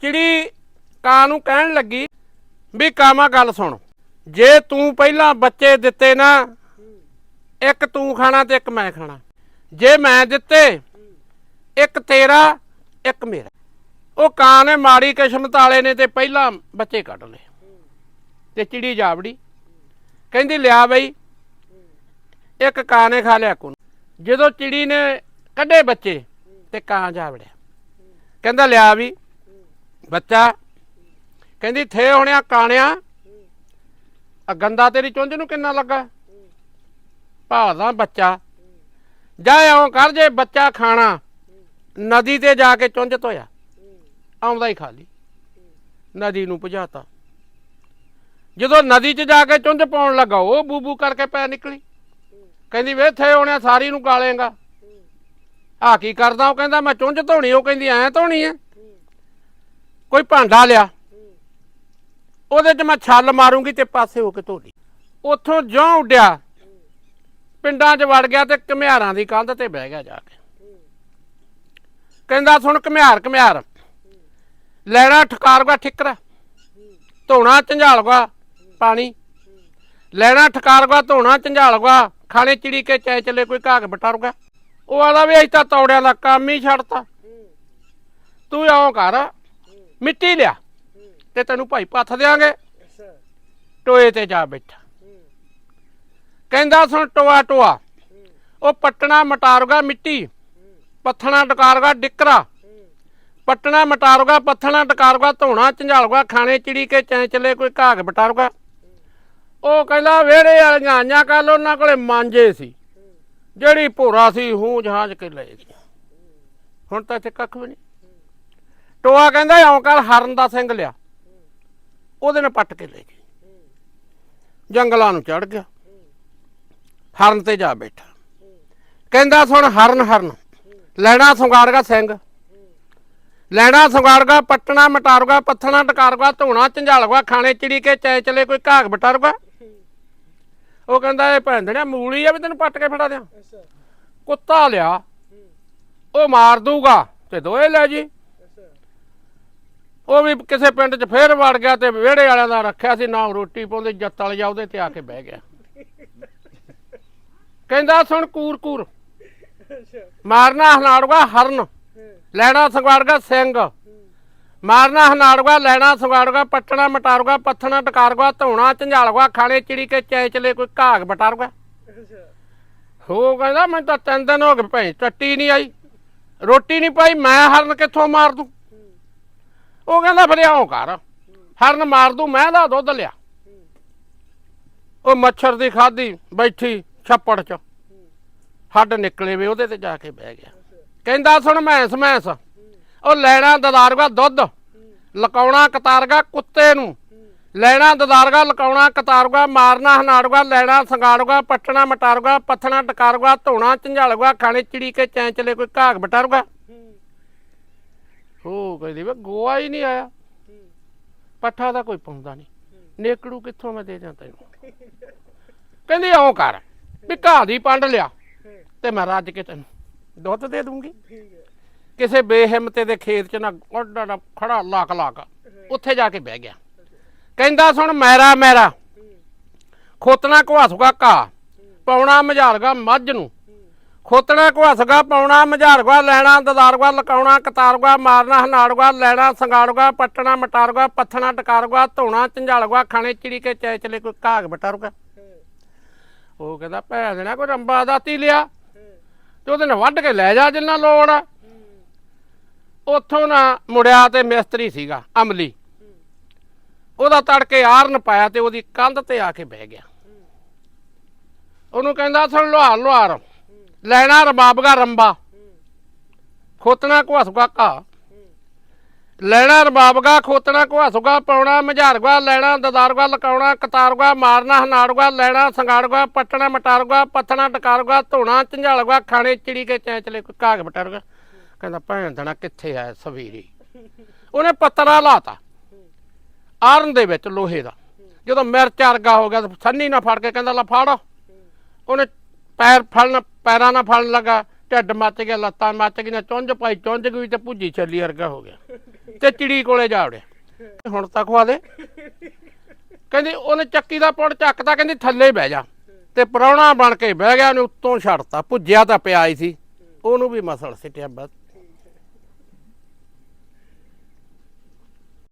ਚਿੜੀ ਕਾਂ ਨੂੰ ਕਹਿਣ ਲੱਗੀ ਵੀ ਕਾਮਾ ਗੱਲ ਸੁਣ। ਜੇ ਤੂੰ ਪਹਿਲਾਂ ਬੱਚੇ ਦਿੱਤੇ ਨਾ, ਇੱਕ ਤੂੰ ਖਾਣਾ ਤੇ ਇੱਕ ਮੈਂ ਖਾਣਾ। ਜੇ ਮੈਂ ਦਿੱਤੇ, ਇੱਕ ਤੇਰਾ, ਇੱਕ ਮੇਰਾ। ਉਹ ਕਾਂ ਨੇ ਮਾੜੀ ਕਿਸਮਤ ਵਾਲੇ ਨੇ ਤੇ ਪਹਿਲਾਂ ਬੱਚੇ ਕੱਢ ਲਏ। ਤੇ ਚਿੜੀ ਜਾਵੜੀ। ਕਹਿੰਦੀ, ਲਿਆ ਬਈ, ਇੱਕ ਕਾਂ ਨੇ ਖਾ ਲਿਆ ਕੋ ਜਦੋਂ ਚਿੜੀ ਨੇ ਕੱਢੇ ਬੱਚੇ, ਤੇ ਕਾਂ ਜਾਵੜਿਆ। ਕਹਿੰਦਾ, ਲਿਆ ਵੀ। ਬੱਚਾ, ਕਹਿੰਦੀ, ਥੇ ਹੋਣਿਆ ਕਾਣਿਆ ਆ ਗੰਦਾ ਤੇਰੀ ਚੁੰਝ ਨੂੰ ਕਿੰਨਾ ਲੱਗਾ? ਭਾਦਾ ਬੱਚਾ। ਜਾ ਆਉਂ ਕਰ, ਜੇ ਬੱਚਾ ਖਾਣਾ, ਨਦੀ ਤੇ ਜਾ ਕੇ ਚੁੰਝ ਧੋਇਆ, ਆਉਂਦਾ ਹੀ ਖਾਲੀ ਨਦੀ ਨੂੰ ਭਜਾਤਾ। ਜਦੋਂ ਨਦੀ 'ਚ ਜਾ ਕੇ ਚੁੰਝ ਪਾਉਣ ਲੱਗਾ, ਉਹ ਬੂਬੂ ਕਰਕੇ ਪੈ ਨਿਕਲੀ। ਕਹਿੰਦੀ, ਵੇ, ਥੇ ਹੋਣਿਆ, ਸਾਰੀ ਨੂੰ ਗਾਲੇਗਾ। ਆ ਕੀ ਕਰਦਾ? ਉਹ ਕਹਿੰਦਾ, ਮੈਂ ਚੁੰਝ ਧੋਣੀ, ਉਹ ਕਹਿੰਦੀ, ਐ ਧੋਣੀ ਐ? ਕੋਈ ਭਾਂਡਾ ਲਿਆ। ਉਹਦੇ 'ਚ ਮੈਂ ਛੱਲ ਮਾਰੂੰਗੀ ਤੇ ਪਾਸੇ ਹੋ ਕੇ ਧੋ ਲਈ ਉੱਥੋਂ ਜਿਉਂ ਉੱਡਿਆ, ਪਿੰਡਾਂ 'ਚ ਵੜ ਗਿਆ ਤੇ ਘਮਿਆਰਾਂ ਦੀ ਕੰਧ ਤੇ ਬਹਿ ਗਿਆ ਜਾ ਕੇ। ਕਹਿੰਦਾ, ਸੁਣ ਘਮਿਆਰ ਘਮਿਆਰ। ਲੈਣਾ ਠਕਾਰਗਾ ਠਿਕਰਾ, ਧੋਣਾ ਝੰਝਾਲਗਾ ਪਾਣੀ। ਲੈਣਾ ਠਕਾਰਗਾ ਧੋਣਾ ਝੰਝਾਲਗਾ ਖਾਣੇ ਚਿੜੀ ਕੇ ਚੈ ਚਲੇ ਕੋਈ ਘਾਗ ਬਟਾਰਗਾ ਉਹ ਆਦਾ ਵੀ ਅਸੀਂ ਤਾਂ ਤੌੜਿਆਂ ਦਾ ਕੰਮ ਹੀ ਛੱਡਤਾ। ਤੂੰ ਆਉਂ ਕਰ ਮਿੱਟੀ ਲਿਆ ਤੇ ਤੈਨੂੰ ਭਾਈ ਪੱਥ ਦੇਾਂਗੇ ਟੋਏ ਤੇ ਜਾ ਬੈਠਾ। ਕਹਿੰਦਾ ਸੁਣ ਟੋਆ ਟੋਆ। ਉਹ ਪੱਟਣਾ ਮਟਾਰਗਾ ਮਿੱਟੀ, ਪੱਥਣਾ ਡਕਾਰਗਾ ਡਿਕਰਾ। ਪੱਟਣਾ ਮਟਾਰਗਾ, ਪੱਥਣਾ ਡਕਾਰਗਾ ਧੋਣਾ ਝੰਝਾਲਗਾ, ਖਾਣੇ ਚਿੜੀ ਕੇ ਚੈ ਚਲੇ ਕੋਈ ਘਾਗ ਬਟਾਰਗਾ ਉਹ ਕਹਿੰਦਾ ਵਿਹੜੇ ਵਾਲੀਆਂ ਆਈਆਂ ਕੱਲ ਉਹਨਾਂ ਕੋਲੇ ਮਾਂਜੇ ਸੀ। ਜਿਹੜੀ ਭੋਰਾ ਸੀ, ਹੂੰ ਜਹਾਜ਼ ਕੇ ਲਏ ਸੀ। ਹੁਣ ਤਾਂ ਇੱਥੇ ਕੱਖ ਵੀ ਨਹੀਂ। ਟੋਆ ਕਹਿੰਦਾ ਇਉਂ ਕਰ ਹਰਨ ਦਾ ਸਿੰਘ ਲਿਆ। ਉਹਦੇ ਨਾਲ ਪੱਟ ਕੇ ਲੈ ਗਏ ਜੰਗਲਾਂ ਨੂੰ ਚੜ ਗਿਆ। ਹਰਨ ਤੇ ਜਾ ਬੈਠਾ। ਕਹਿੰਦਾ, ਸੁਣ ਹਰਨ ਹਰਨ। ਲੈਣਾ ਸੰਗਾਰਗਾ ਸਿੰਘ। ਲੈਣਾ ਸੰਗਾਰਗਾ ਪੱਟਣਾ, ਮਟਾਰਗਾ, ਪੱਥਣਾ, ਟਕਾਰਗਾ, ਧੋਣਾ, ਝੰਝਾਲਗਾ, ਖਾਣੇ ਚਿੜੀ ਕੇ ਚੈ ਚਲੇ ਕੋਈ ਘਾਗ ਬਟਾਰਗਾ ਉਹ ਕਹਿੰਦਾ, ਇਹ ਭੈਂਦੜਿਆ ਮੂਲੀ ਆ ਵੀ ਤੈਨੂੰ ਪੱਟ ਕੇ ਫੜਾ ਦਿਆਂ। ਕੁੱਤਾ ਲਿਆ। ਉਹ ਮਾਰ ਦੂਗਾ ਤੇ ਦੋਏ ਲੈ ਜੀ। ਉਹ ਵੀ ਕਿਸੇ ਪਿੰਡ 'ਚ ਫੇਰ ਵੜ ਗਿਆ ਤੇ ਵਿਹੜੇ ਵਾਲਿਆਂ ਦਾ ਰੱਖਿਆ ਸੀ ਨਾ ਰੋਟੀ ਪਾਉਂਦੇ ਜੱਤ ਵਾਲੇ ਜਾ ਉਹਦੇ ਤੇ ਆ ਕੇ ਬਹਿ ਗਿਆ। ਕਹਿੰਦਾ ਸੁਣ ਕੂਰ ਕੂਰ। ਮਾਰਨਾ ਹਨਾੜਗਾ ਹਰਨ ਲੈਣਾ ਸੰਗਵਾੜਗਾ ਸਿੰਘ। ਮਾਰਨਾ ਹਨਾੜਗਾ ਲੈਣਾ ਸੰਗਵਾੜਗਾ ਪੱਟਣਾ ਮਟਾਰਗਾ ਪੱਥਣਾ ਟਕਾਰਗਾ ਧੋਣਾ ਝੰਝਾਲਗਾ ਖਾਣੇ ਚਿੜੀ ਕੇ ਚੈ ਚਲੇ ਕੋਈ ਘਾਗ ਬਟਾਰਗਾ ਹੋ ਕਹਿੰਦਾ ਮੈਂ ਤਾਂ ਤਿੰਨ ਦਿਨ ਹੋ ਗਏ ਭਾਈ ਟੱਟੀ ਨਹੀਂ ਆਈ ਰੋਟੀ ਨਹੀਂ ਪਾਈ ਮੈਂ ਹਰਨ ਕਿੱਥੋਂ ਮਾਰ ਦੂੰ? ਉਹ ਕਹਿੰਦਾ ਫਿਰ ਇਉਂ ਕਰ ਹਰਨ ਮਾਰ ਦੂੰ, ਮੈਂ ਦਾ ਦੁੱਧ ਲਿਆ। ਉਹ ਮੱਛਰ ਦੀ ਖਾਦੀ ਬੈਠੀ ਛੱਪੜ 'ਚ। ਹੱਡ ਨਿਕਲੇ ਵੇ, ਉਹਦੇ ਤੇ ਜਾ ਕੇ ਬਹਿ ਗਿਆ। ਕਹਿੰਦਾ, ਸੁਣ ਮੈਂਸ ਮੈਂਸ। ਉਹ ਲੈਣਾ ਦਦਾਰਗਾ ਦੁੱਧ, ਲਕਾਉਣਾ ਕਤਾਰਗਾ ਕੁੱਤੇ ਨੂੰ। ਲੈਣਾ ਦਦਾਰਗਾ, ਲਕਾਉਣਾ ਕਤਾਰਗਾ, ਮਾਰਨਾ ਹਨਾੜਗਾ ਲੈਣਾ ਸੰਗਾੜਗਾ ਪੱਟਣਾ ਮਟਾਰਗਾ, ਪੱਥਣਾ ਟਕਾਰਗਾ, ਧੋਣਾ ਝੰਝਾਲਗਾ, ਖਾਣੇ ਚਿੜੀ ਕੇ ਚੈਂ ਚਲੇ ਕੋਈ ਘਾਗ ਬਟਾਰਗਾ ਉਹ ਕਹਿੰਦੀ ਵੇ ਗੋਆ ਹੀ ਨਹੀਂ ਆਇਆ। ਪੱਠਾ ਦਾ ਕੋਈ ਪਾਉਂਦਾ ਨਹੀਂ। ਨੇਕੜੂ ਕਿੱਥੋਂ ਮੈਂ ਦੇ ਦਿਆਂ ਤੈਨੂੰ? ਕਹਿੰਦੀ ਆਉਂ ਕਰ ਵੀ ਘਾਹ ਦੀ ਪੰਡ ਲਿਆ ਤੇ ਮੈਂ ਰੱਜ ਕੇ ਤੈਨੂੰ ਦੁੱਧ ਦੇ ਦੂੰਗੀ। ਕਿਸੇ ਬੇਹਿੰਮਤੇ ਦੇ ਖੇਤ 'ਚ ਨਾ ਓਡਾ ਖੜਾ ਲਾਕ ਲਾਕ ਉੱਥੇ ਜਾ ਕੇ ਬਹਿ ਗਿਆ। ਕਹਿੰਦਾ ਸੁਣ ਮੈਰਾ ਮੈਰਾ ਖੋਤਣਾ ਘਵਾਸੂਗਾ ਘਾਹ ਪਾਉਣਾ ਮਝਾਲਗਾ ਮੱਝ ਨੂੰ। ਖੋਤਣਾ ਘਵਾਸਗਾ ਪਾਉਣਾ ਮਝਾਲਗਾ ਲੈਣਾ ਦਦਾਰਗਾ, ਲਕਾਉਣਾ ਕਤਾਰਗਾ, ਮਾਰਨਾ ਹਨਾੜਗਾ, ਲੈਣਾ ਸੰਗਾੜਗਾ, ਪੱਟਣਾ ਮਟਾਰਗਾ, ਪੱਥਣਾ ਟਕਾਰਗਾ, ਧੋਣਾ ਝੰਝਾਲਗਾ ਖਾਣੇ ਚਿੜੀ ਕੇ ਚੈ ਚਲੇ ਕੋਈ ਘਾਗ ਬਟਾਰਗਾ ਉਹ ਕਹਿੰਦਾ ਭੈ ਦੇਣਾ ਕੋਈ ਰੰਬਾ ਦਾਤੀ ਲਿਆ, ਤੇ ਉਹਦੇ ਨਾਲ ਵੱਢ ਕੇ ਲੈ ਜਾ ਜਿੰਨਾ ਲੋੜ ਆ। ਉੱਥੋਂ ਨਾ ਮੁੜਿਆ ਤੇ ਮਿਸਤਰੀ ਸੀਗਾ, ਅਮਲੀ। ਉਹਦਾ ਤੜਕੇ ਆਰਨ ਪਾਇਆ ਤੇ ਉਹਦੀ ਕੰਧ ਤੇ ਆ ਕੇ ਬਹਿ ਗਿਆ। ਉਹਨੂੰ ਕਹਿੰਦਾ, ਸੁਣ ਲੋਹਾਰ ਲੋਹਾਰ। ਲੈਣਾ ਰਬਾਬਗਾ ਰੰਬਾ। ਖੋਤਣਾ ਘੁਆਸੂਗਾ ਘਾ ਲੈਣਾ ਰਬਾਬਗਾ, ਖੋਤਣਾ ਘੁਸਗਾ ਪਾਉਣਾ ਮਝਾਰਗਾ, ਲੈਣਾ ਦਦਾਰਗਾ, ਲਕਾਉਣਾ ਕਤਾਰਗਾ, ਮਾਰਨਾ ਹਨਾੜਗਾ ਲੈਣਾ ਸੰਗਾੜਗਾ ਪੱਟਣਾ ਮਟਾਰਗਾ, ਪੱਥਣਾ ਟਕਾਰਗਾ, ਧੋਣਾ ਝੰਝਾਲਗਾ, ਖਾਣੇ ਚਿੜੀ ਕੇ ਚੈਂਚਲੇ ਕੋਈ ਘਾਗ ਬਟਾਰਗਾ। ਕਹਿੰਦਾ ਭੈਣ ਦਣਾ ਕਿੱਥੇ ਆਇਆ ਸਵੇਰੇ। ਉਹਨੇ ਪੱਤਰਾ ਲਾਤਾ। ਆਰਨ ਦੇ ਵਿੱਚ ਲੋਹੇ ਦਾ। ਜਦੋਂ ਮਿਰਚ ਅਰਗਾ ਹੋ ਗਿਆ ਸੰਨੀ ਨਾਲ ਫੜ ਕੇ ਕਹਿੰਦਾ ਲੈ ਫੜ। ਉਹਨੇ ਪੈਰ ਫੜਨ, ਪੈਰਾਂ ਨਾਲ ਫੜਨ ਲੱਗਾ, ਢਿੱਡ ਮੱਚ ਗਿਆ, ਲੱਤਾਂ ਮੱਚ ਗਈਆਂ, ਚੁੰਝ ਪਾਈ, ਚੁੰਝ ਗਈ ਤੇ ਭੁੱਜੀ ਛੱਲੀ ਵਰਗਾ ਹੋ ਗਿਆ। ਤੇ ਚਿੜੀ ਕੋਲੇ ਜਾ ਵੜਿਆ। ਤੇ ਹੁਣ ਤਾਂ ਖਵਾ ਦੇ। ਕਹਿੰਦੀ, ਉਹਨੇ ਚੱਕੀ ਦਾ ਪੁੜ ਚੱਕਦਾ ਕਹਿੰਦੀ, ਥੱਲੇ ਬਹਿ ਜਾ। ਤੇ ਪ੍ਰਾਹੁਣਾ ਬਣ ਕੇ ਬਹਿ ਗਿਆ, ਉਹਨੇ ਉੱਤੋਂ ਛੱਡਤਾ, ਭੁੱਜਿਆ ਤਾਂ ਪਿਆ ਹੀ ਸੀ। ਉਹਨੂੰ ਵੀ ਮਸਲ ਸਿੱਟਿਆ ਬਸ।